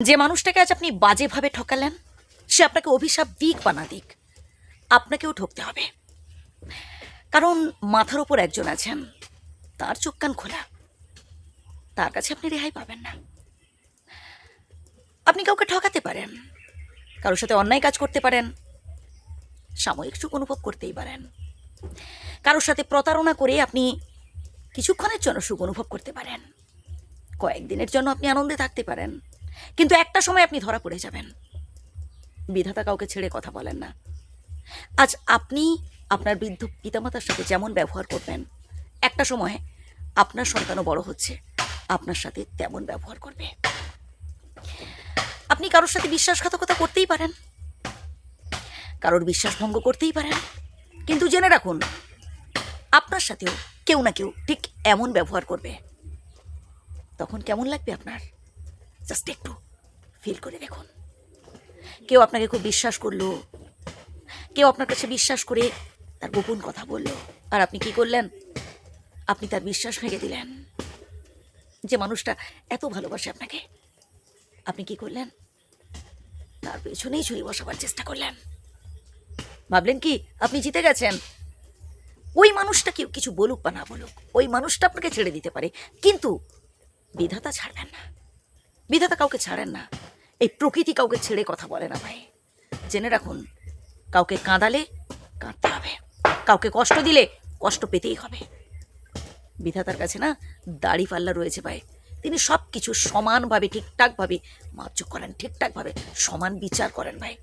যে মানুষটাকে আজ আপনি বাজেভাবে ঠকালেন, সে আপনাকে অভিশাপ দিক বা না দিক, আপনাকেও ঠকতে হবে। কারণ মাথার ওপর একজন আছেন, তার চোখ কান খোলা। তার কাছে আপনি রেহাই পাবেন না। আপনি কাউকে ঠকাতে পারেন, কারোর সাথে অন্যায় কাজ করতে পারেন, সাময়িক সুখ অনুভব করতেই পারেন। কারোর সাথে প্রতারণা করে আপনি কিছুক্ষণের জন্য সুখ অনুভব করতে পারেন। কয়েকদিনের জন্য আপনি আনন্দে থাকতে পারেন। কিন্তু একটা সময় আপনি ধরা পড়ে যাবেন। বিধাতা কাউকে ছেড়ে কথা বলেন না। আজ আপনি আপনার বৃদ্ধ পিতামাতার সাথে যেমন ব্যবহার করবেন, একটা সময় আপনার সন্তানও বড় হচ্ছে, আপনার সাথে তেমন ব্যবহার করবে। আপনি কারোর সাথে বিশ্বাসঘাতকতা করতেই পারেন। কারোর বিশ্বাস ভঙ্গ করতেই পারেন। কিন্তু জেনে রাখুন, আপনার সাথেও কেউ না কেউ ঠিক এমন ব্যবহার করবে। তখন কেমন লাগবে আপনার? জাস্ট একটু ফিল করে দেখুন। কেউ আপনাকে খুব বিশ্বাস করল। কেউ আপনার কাছে বিশ্বাস করে তার গোপন কথা বলল। আর আপনি কি করলেন? আপনি তার বিশ্বাস ভেঙে দিলেন। যে মানুষটা এত ভালোবাসে আপনাকে। আপনি কি করলেন? তার পেছনেই ছুরি বসাবার চেষ্টা করলেন। ভাবলেন কি, আপনি জিতে গেছেন। ওই মানুষটা কেউ কিছু বলুক বা না বলুক, ওই মানুষটা আপনাকে ছেড়ে দিতে পারে। কিন্তু বিধাতা ছাড়বেন না। বিধাতা কাউকে ছাড়েন না। এই প্রকৃতি কাউকে ছেড়ে কথা বলে না ভাই। জেনে রাখুন, কাউকে কাঁদালে কাঁদতে হবে। কাউকে কষ্ট দিলে কষ্ট পেতেই হবে। বিধাতার কাছে না দাড়ি পাল্লা রয়েছে ভাই। তিনি সব কিছু সমানভাবে, ঠিকঠাকভাবে মাপচুক করেন, ঠিকঠাকভাবে, সমান বিচার করেন ভাই।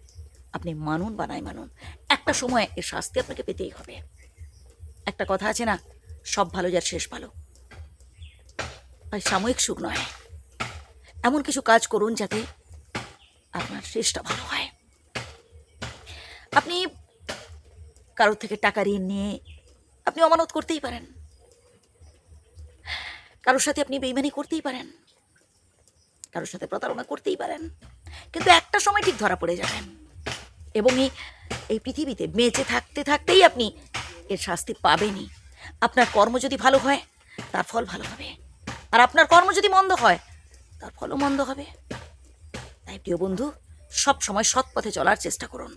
আপনি মানুন বা নাই মানুন, একটা সময় এর শাস্তি আপনাকে পেতেই হবে। একটা কথা আছে না, সব ভালো যার শেষ ভালো। ভাই, সাময়িক সুখ নয়। এমন কিছু কাজ করুন যাতে আপনার শেষটা ভালো হয়। আপনি কারোর থেকে টাকা ঋণ নিয়ে আপনি অমানত করতেই পারেন। কারোর সাথে আপনি বেইমানি করতেই পারেন। কারোর সাথে প্রতারণা করতেই পারেন। কিন্তু একটা সময় ঠিক ধরা পড়ে যাবেন। এবং এই এই পৃথিবীতে বেঁচে থাকতে থাকতেই আপনি এর শাস্তি পাবেনই। আপনার কর্ম যদি ভালো হয়, তার ফল ভালো হবে। আর আপনার কর্ম যদি মন্দ হয় তার ফলও মন্দ হবে। তাই প্রিয় বন্ধু, সব সময় সৎ পথে চলার চেষ্টা করুন।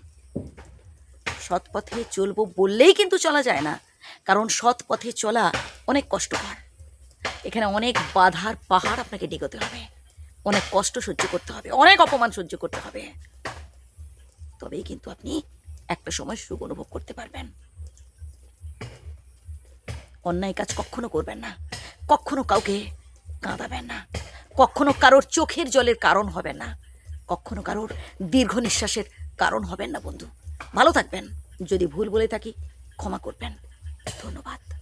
সৎ পথে চলবো বললেই কিন্তু চলা যায় না, কারণ সৎ পথে চলা অনেক কষ্টকর। এখানে অনেক বাধার পাহাড় আপনাকে ডিগোতে হবে। অনেক কষ্ট সহ্য করতে হবে, অনেক অপমান সহ্য করতে হবে। তবেই কিন্তু আপনি একটা সময় সুখ অনুভব করতে পারবেন। অন্যায় কাজ কখনো করবেন না, কখনো কাউকে কাঁদাবেন না। কখনো কারোর চোখের জলের কারণ হবে না। কখনো কারোর দীর্ঘ নিঃশ্বাসের কারণ হবেন না, বন্ধু। ভালো থাকবেন। যদি ভুল বলে থাকি, ক্ষমা করবেন। ধন্যবাদ।